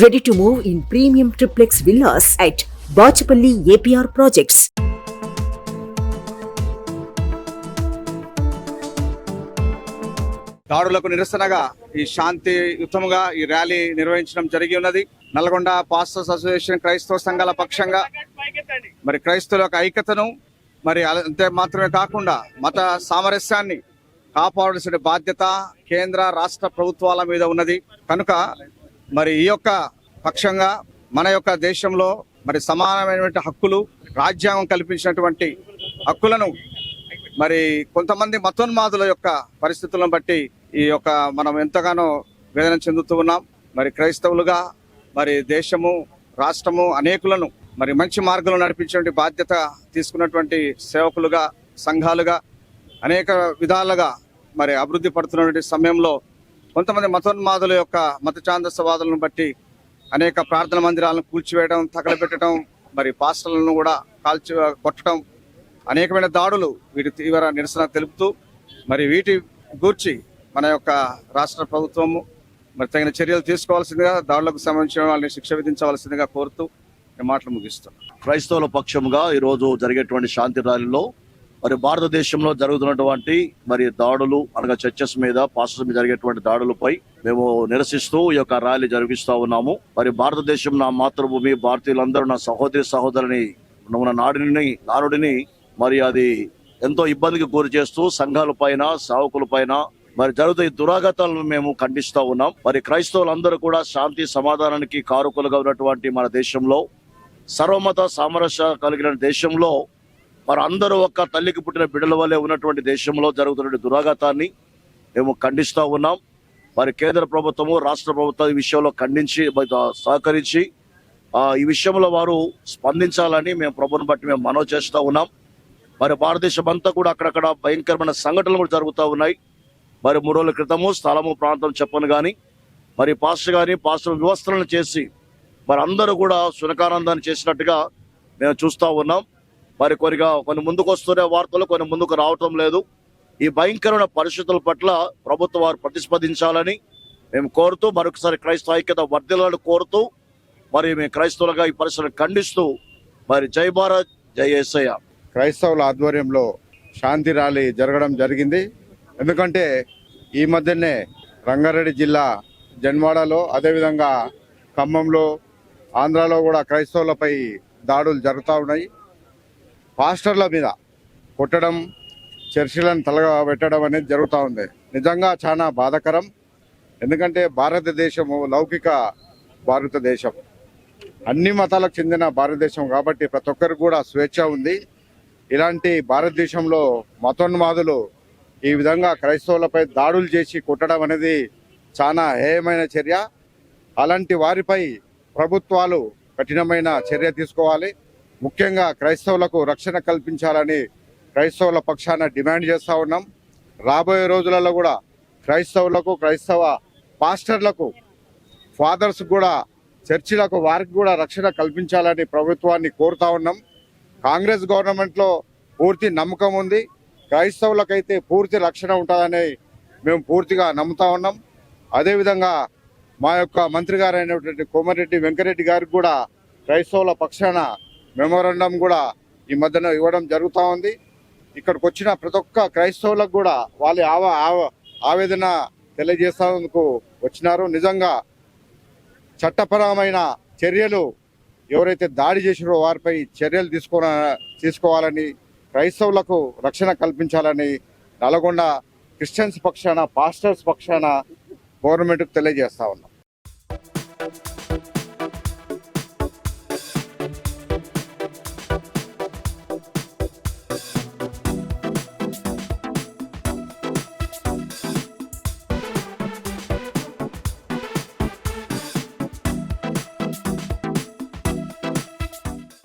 Ready to move in premium triplex villas at Bachapalli APR Projects. దాడులకు నిరసనగా ఈ శాంతియుతముగా ఈ ర్యాలీ నిర్వహించడం జరిగి ఉన్నది. నల్గొండ పాస్టర్స్ అసోసియేషన్ క్రైస్తవ సంఘాల పక్షంగా. మరి క్రైస్తవుల యొక్క ఐక్యతను మరి అంతే మాత్రమే కాకుండా మత సామరస్యాన్ని కాపాడాల్సిన బాధ్యత కేంద్ర రాష్ట్ర ప్రభుత్వాల మీద ఉన్నది. కనుక మరి ఈ యొక్క పక్షంగా మన యొక్క దేశంలో మరి సమానమైనటువంటి హక్కులు రాజ్యాంగం కల్పించినటువంటి హక్కులను మరి కొంతమంది మతోన్మాదుల యొక్క పరిస్థితులను బట్టి ఈ యొక్క మనం ఎంతగానో వేదన చెందుతూ ఉన్నాం. మరి క్రైస్తవులుగా మరి దేశము రాష్ట్రము అనేకులను మరి మంచి మార్గంలో నడిపించేటువంటి బాధ్యత తీసుకున్నటువంటి సేవకులుగా సంఘాలుగా అనేక విధాలుగా మరి అభివృద్ధి పడుతున్నటువంటి సమయంలో కొంతమంది మతోన్మాదుల యొక్క మత ఛాందసవాదులను బట్టి అనేక ప్రార్థన మందిరాలను కూల్చివేయడం తగలబెట్టడం మరి పాస్టర్లను కూడా కాల్చి కొట్టడం అనేకమైన దాడులు వీటి తీవ్ర నిరసన తెలుపుతూ మరి వీటి గూర్చి మన యొక్క రాష్ట్ర ప్రభుత్వము మరి తగిన చర్యలు తీసుకోవాల్సిందిగా దాడులకు సంబంధించిన వాళ్ళని శిక్ష విధించవలసిందిగా కోరుతూ ఈ మాటలు ముగిస్తున్నాను. క్రైస్తవుల పక్షంగా ఈరోజు జరిగేటువంటి శాంతి ర్యాలీలో మరి భారతదేశంలో జరుగుతున్నటువంటి మరి దాడులు అనగా చర్చస్ మీద పాస్టర్స్ మీద జరిగేటువంటి దాడులపై మేము నిరసిస్తూ ఈ యొక్క ర్యాలీ జరిగిస్తూ ఉన్నాము. మరి భారతదేశం నా మాతృభూమి భారతీయులందరూ నా సహోదరి సహోదరుని ఉన్న నాడిని నానుడిని మరి అది ఎంతో ఇబ్బందికి గురి చేస్తూ సంఘాల పైన సావకుల పైన మరి జరుగుతున్న ఈ దురాగతాలను మేము ఖండిస్తూ ఉన్నాం. మరి క్రైస్తవులందరూ కూడా శాంతి సమాధానానికి కారుకులుగా ఉన్నటువంటి మన దేశంలో సర్వమత సామరస్య కలిగిన దేశంలో మరి అందరూ ఒక్క తల్లికి పుట్టిన బిడ్డల వల్లే ఉన్నటువంటి దేశంలో జరుగుతున్న దురాఘాతాన్ని మేము ఖండిస్తూ ఉన్నాం. మరి కేంద్ర ప్రభుత్వము రాష్ట్ర ప్రభుత్వం ఈ విషయంలో ఖండించి మరి సహకరించి ఈ విషయంలో వారు స్పందించాలని మేము ప్రభుత్వం బట్టి మేము మనవి చేస్తూ ఉన్నాం. మరి భారతదేశం అంతా కూడా అక్కడక్కడ భయంకరమైన సంఘటనలు కూడా జరుగుతూ ఉన్నాయి. మరి మూడు రోజుల క్రితము స్థలము ప్రాంతం చెప్పను కానీ మరి పాస్టర్ కానీ పాస్టర్ వ్యవస్థలను చేసి మరి అందరూ కూడా సునకానందాన్ని చేసినట్టుగా మేము చూస్తూ ఉన్నాం. మరి కొరిగా కొన్ని ముందుకు వస్తున్న వార్తలు కొన్ని ముందుకు రావటం లేదు. ఈ భయంకరమైన పరిస్థితుల పట్ల ప్రభుత్వం వారు ప్రతిస్పందించాలని మేము కోరుతూ మరొకసారి క్రైస్తవ ఐక్యత వర్ధిల్లాలని కోరుతూ మరి మేము క్రైస్తవులుగా ఈ పరిస్థితులను ఖండిస్తూ మరి జై భారత్ జై ఏసయ్య. క్రైస్తవుల ఆధ్వర్యంలో శాంతి ర్యాలీ జరగడం జరిగింది. ఎందుకంటే ఈ మధ్యనే రంగారెడ్డి జిల్లా జన్వాడలో అదేవిధంగా ఖమ్మంలో ఆంధ్రాలో కూడా క్రైస్తవులపై దాడులు జరుగుతూ ఉన్నాయి. పాస్టర్ల మీద కొట్టడం చర్చిలను తలగబెట్టడం అనేది జరుగుతూ ఉంది. నిజంగా చాలా బాధాకరం. ఎందుకంటే భారతదేశము లౌకిక భారతదేశం. అన్ని మతాలకు చెందిన భారతదేశం కాబట్టి ప్రతి ఒక్కరికి కూడా స్వేచ్ఛ ఉంది. ఇలాంటి భారతదేశంలో మతోన్మాదులు ఈ విధంగా క్రైస్తవులపై దాడులు చేసి కొట్టడం అనేది చాలా హేయమైన చర్య. అలాంటి వారిపై ప్రభుత్వాలు కఠినమైన చర్య తీసుకోవాలి. ముఖ్యంగా క్రైస్తవులకు రక్షణ కల్పించాలని క్రైస్తవుల పక్షాన డిమాండ్ చేస్తూ ఉన్నాం. రాబోయే రోజులలో కూడా క్రైస్తవులకు క్రైస్తవ పాస్టర్లకు ఫాదర్స్ కూడా చర్చిలకు వారికి కూడా రక్షణ కల్పించాలని ప్రభుత్వాన్ని కోరుతా ఉన్నాం. కాంగ్రెస్ గవర్నమెంట్లో పూర్తి నమ్మకం ఉంది. క్రైస్తవులకైతే పూర్తి రక్షణ ఉంటుందని మేము పూర్తిగా నమ్ముతా ఉన్నాం. అదేవిధంగా మా యొక్క మంత్రి గారు అయినటువంటి కోమరెడ్డి వెంకరెడ్డి గారికి కూడా క్రైస్తవుల పక్షాన మెమోరాండం కూడా ఈ మధ్యన ఇవ్వడం జరుగుతూ ఉంది. ఇక్కడికి వచ్చిన ప్రతి ఒక్క క్రైస్తవులకు కూడా వాళ్ళ ఆవ ఆవ- ఆవేదన తెలియజేసేందుకు వచ్చినారు. నిజంగా చట్టపరమైన చర్యలు ఎవరైతే దాడి చేసిరో వారిపై చర్యలు తీసుకో తీసుకోవాలని క్రైస్తవులకు రక్షణ కల్పించాలని నల్గొండ క్రిస్టియన్స్ పక్షాన పాస్టర్స్ పక్షాన గవర్నమెంట్కు తెలియజేస్తా ఉన్నాం.